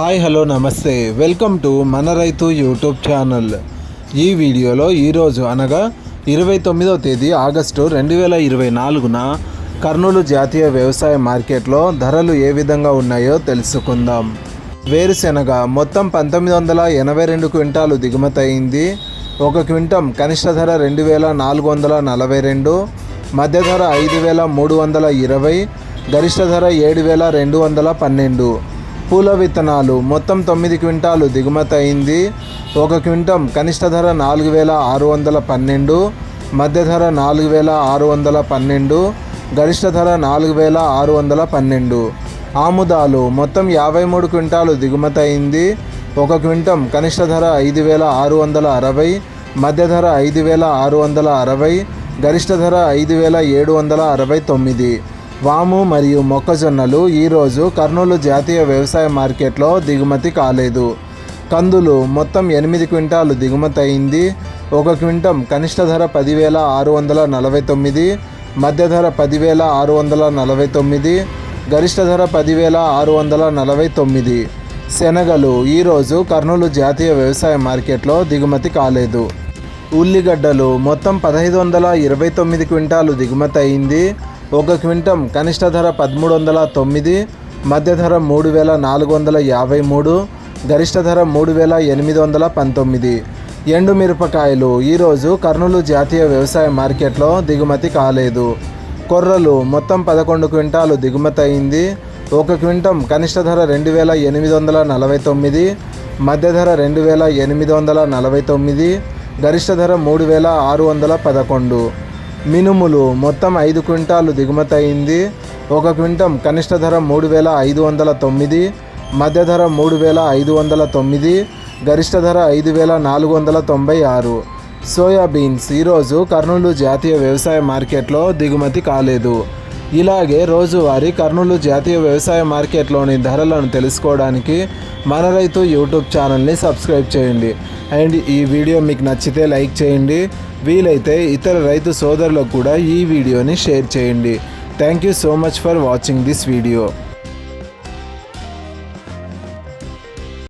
Hi hello namaste. Welcome to మన రైతు YouTube channel. ఈ వీడియోలో ఈరోజు అనగా ఇరవై తొమ్మిదవ తేదీ ఆగస్టు రెండు వేల ఇరవై నాలుగున కర్నూలు జాతీయ వ్యవసాయ మార్కెట్లో ధరలు ఏ విధంగా ఉన్నాయో తెలుసుకుందాం. వేరుశెనగ మొత్తం పంతొమ్మిది వందల ఎనభై రెండు క్వింటాలు దిగుమతి అయింది. ఒక క్వింటం కనిష్ట ధర రెండు వేల నాలుగు వందల నలభై రెండు మధ్య ధర ఐదు వేల మూడు వందల ఇరవై గరిష్ట ధర ఏడు వేల రెండు వందల పన్నెండు. పూల విత్తనాలు. మొత్తం తొమ్మిది క్వింటాలు దిగుమతి అయింది. ఒక క్వింటం కనిష్ట ధర నాలుగు వేల ఆరు వందల పన్నెండు మధ్య ధర నాలుగు వేల ఆరు వందల పన్నెండు గరిష్ట ధర నాలుగు వేల ఆరు వందల పన్నెండు. ఆముదాలు మొత్తం యాభై మూడు క్వింటాలు దిగుమతి అయింది. ఒక క్వింటం కనిష్ట ధర ఐదు వేల ఆరు వందల అరవై మధ్య ధర ఐదు వేల ఆరు వందల అరవై గరిష్ట ధర ఐదు వేల ఏడు వందల అరవై తొమ్మిది. వాము మరియు మొక్కజొన్నలు ఈరోజు కర్నూలు జాతీయ వ్యవసాయ మార్కెట్లో దిగుమతి కాలేదు. కందులు మొత్తం ఎనిమిది క్వింటాలు దిగుమతి అయింది. ఒక క్వింటం కనిష్ట ధర పదివేల ఆరు వందల నలభై తొమ్మిది మధ్య ధర పదివేల ఆరు వందల నలభై తొమ్మిది గరిష్ట ధర పదివేల ఆరు వందల నలభై తొమ్మిది. శనగలు ఈరోజు కర్నూలు జాతీయ వ్యవసాయ మార్కెట్లో దిగుమతి కాలేదు. ఉల్లిగడ్డలు మొత్తం పదహైదు వందల ఇరవై తొమ్మిది క్వింటాలు దిగుమతి అయింది. ఒక క్వింటం కనిష్ట ధర పదమూడు వందల తొమ్మిది మధ్య ధర మూడు వేల నాలుగు వందల యాభై మూడు గరిష్ట ధర మూడు వేల ఎనిమిది వందల పంతొమ్మిది. ఎండు మిరపకాయలు. ఈరోజు కర్నూలు జాతీయ వ్యవసాయ మార్కెట్లో దిగుమతి కాలేదు. కొర్రలు మొత్తం పదకొండు క్వింటాలు దిగుమతి అయింది. ఒక క్వింటం కనిష్ట ధర రెండు వేల ఎనిమిది వందల నలభై తొమ్మిది మధ్య ధర రెండు వేల ఎనిమిది వందల నలభై తొమ్మిది గరిష్ట ధర మూడు వేల ఆరు వందల పదకొండు. మినుములు మొత్తం ఐదు క్వింటాలు దిగుమతి అయింది ఒక క్వింటం కనిష్ట ధర మూడు వేల ఐదు వందల తొమ్మిది మధ్య ధర మూడు వేల ఐదు వందల తొమ్మిది గరిష్ట ధర ఐదు వేల నాలుగు వందల తొంభై ఆరు. సోయాబీన్స్ ఈరోజు కర్నూలు జాతీయ వ్యవసాయ మార్కెట్లో దిగుమతి కాలేదు. ఇలాగే రోజువారీ కర్నూలు జాతీయ వ్యవసాయ మార్కెట్లోని ధరలను తెలుసుకోవడానికి మన రైతు యూట్యూబ్ ఛానల్ని సబ్స్క్రైబ్ చేయండి. అండ్ ఈ వీడియో మీకు నచ్చితే లైక్ చేయండి. వీలైతే ఇతర రైతు సోదరులకు కూడా ఈ వీడియోని షేర్ చేయండి. Thank you so much for watching this video.